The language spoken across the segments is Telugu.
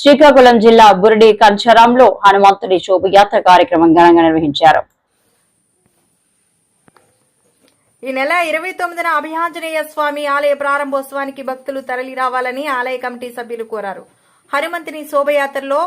శ్రీకాకుళం జిల్లా బురడి కంచరంలో హనుమంతుడి శోభయాత్ర కార్యక్రమం ఘనంగా నిర్వహించారు. ఈ నెల ఇరవై తొమ్మిదిన అభియాంజనేయ స్వామి ఆలయ ప్రారంభోత్సవానికి భక్తులు తరలి రావాలని ఆలయ కమిటీ సభ్యులు కోరారు. హనుమంతుని శోభయాత్రలో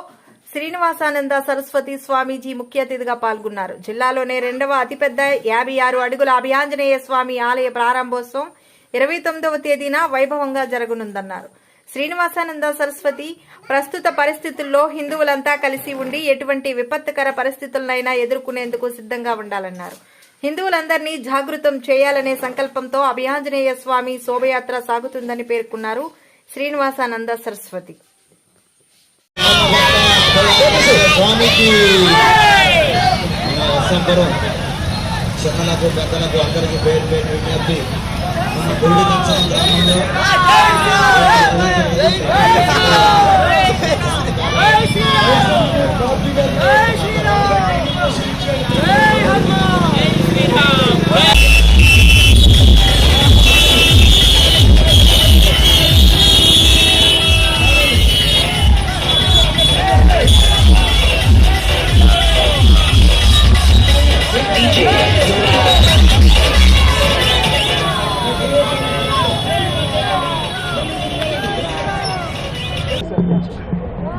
శ్రీనివాసానంద సరస్వతి స్వామీజీ ముఖ్య అతిథిగా పాల్గొన్నారు. జిల్లాలోనే రెండవ అతిపెద్ద యాభై ఆరు అడుగుల అభియాంజనేయ స్వామి ఆలయ ప్రారంభోత్సవం ఇరవై తొమ్మిదవ తేదీన వైభవంగా జరగనుందన్నారు. శ్రీనివాసానంద సరస్వతి ప్రస్తుత పరిస్థితుల్లో హిందువులంతా కలిసి ఉండి ఎటువంటి విపత్తుకర పరిస్థితులనైనా ఎదుర్కొనేందుకు సిద్ధంగా ఉండాలన్నారు. హిందువులందరినీ జాగృతం చేయాలనే సంకల్పంతో అభియాంజనేయ స్వామి శోభయాత్ర సాగుతుందని పేర్కొన్నారు శ్రీనివాసానంద సరస్వతి. సంబరం చిన్నలకు పెద్దలకు అందరికీ పేరు పేరు విజ్ఞప్తి. గుడి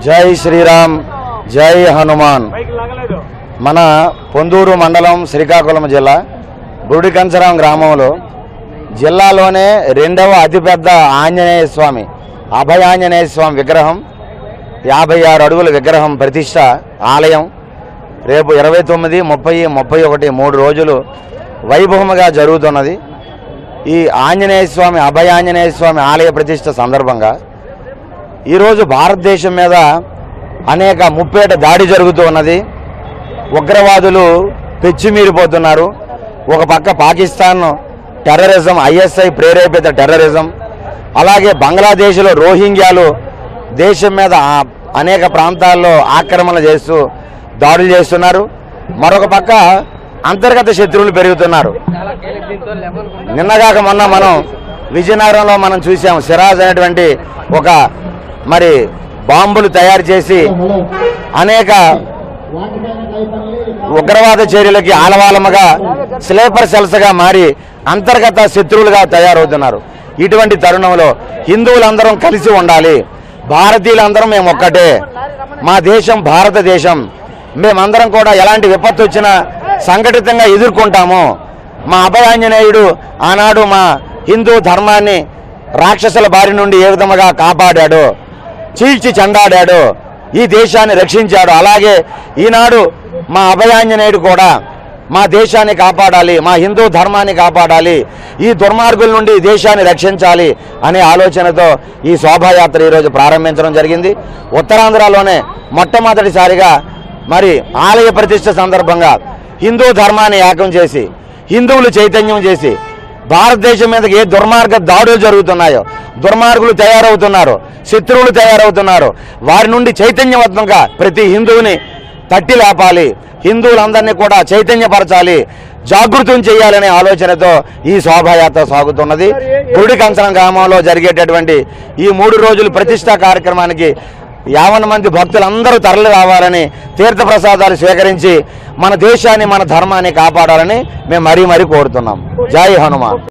జై శ్రీరామ్ జై హనుమాన్. మన పొందూరు మండలం శ్రీకాకుళం జిల్లా బురుడికంచరం గ్రామంలో జిల్లాలోనే రెండవ అతిపెద్ద ఆంజనేయ స్వామి అభయ ఆంజనేయ స్వామి విగ్రహం యాభై ఆరు అడుగుల విగ్రహం ప్రతిష్ట ఆలయం. రేపు ఇరవై తొమ్మిది ముప్పై ముప్పై ఒకటి మూడు రోజులు వైభవముగా జరుగుతున్నది. ఈ ఆంజనేయ స్వామి అభయ ఆంజనేయ స్వామి ఆలయ ప్రతిష్ట సందర్భంగా ఈరోజు భారతదేశం మీద అనేక ముప్పేట దాడి జరుగుతూ ఉన్నది. ఉగ్రవాదులు పెచ్చిమీరిపోతున్నారు ఒక పక్క పాకిస్తాన్ టెర్రరిజం ఐఎస్ఐ ప్రేరేపిత టెర్రరిజం అలాగే బంగ్లాదేశ్లో రోహింగ్యాలు దేశం మీద అనేక ప్రాంతాల్లో ఆక్రమణ చేస్తూ దాడులు చేస్తున్నారు. మరొక పక్క అంతర్గత శత్రువులు పెరుగుతున్నారు. నిన్నగాక మొన్న మనం విజయనగరంలో మనం చూసాం సిరాజ్ అనేటువంటి ఒక మరి బాంబులు తయారు చేసి అనేక ఉగ్రవాద చర్యలకి ఆలవాలముగా స్లీపర్ సెల్స్గా మారి అంతర్గత శత్రువులుగా తయారవుతున్నారు. ఇటువంటి తరుణంలో హిందువులందరం కలిసి ఉండాలి. భారతీయులందరం మేము ఒక్కటే. మా దేశం భారతదేశం. మేమందరం కూడా ఎలాంటి విపత్తు వచ్చినా సంఘటితంగా ఎదుర్కొంటాము. మా అభయాంజనేయుడు ఆనాడు మా హిందూ ధర్మాన్ని రాక్షసుల బారి నుండి ఏ విధముగా కాపాడాడు చీల్చి చెండాడాడు. ఈ దేశాన్ని రక్షించాడు. అలాగే ఈనాడు మా అభయాంజనేయుడు కూడా మా దేశాన్ని కాపాడాలి మా హిందూ ధర్మాన్ని కాపాడాలి ఈ దుర్మార్గుల నుండి ఈ దేశాన్ని రక్షించాలి అనే ఆలోచనతో ఈ శోభాయాత్ర ఈరోజు ప్రారంభించడం జరిగింది. ఉత్తరాంధ్రలోనే మొట్టమొదటిసారిగా మరి ఆలయ ప్రతిష్ట సందర్భంగా హిందూ ధర్మాన్ని ఏకం చేసి హిందువులు చైతన్యం చేసి భారతదేశం మీదకి ఏ దుర్మార్గ దాడులు జరుగుతున్నాయో దుర్మార్గులు తయారవుతున్నారు శత్రువులు తయారవుతున్నారు వారి నుండి చైతన్యవంతంగా ప్రతి హిందువుని తట్టి లేపాలి హిందువులందరినీ కూడా చైతన్యపరచాలి జాగృతం చేయాలనే ఆలోచనతో ఈ శోభాయాత్ర సాగుతున్నది. గుడి కంచనం గ్రామంలో జరిగేటటువంటి ఈ మూడు రోజులు ప్రతిష్టా కార్యక్రమానికి యావన మంది భక్తులందరూ తరలి రావాలని తీర్థప్రసాదాలు స్వీకరించి మన దేశాన్ని మన ధర్మాన్ని కాపాడాలని మేము మరీ మరీ కోరుతున్నాం. జై హనుమాన్.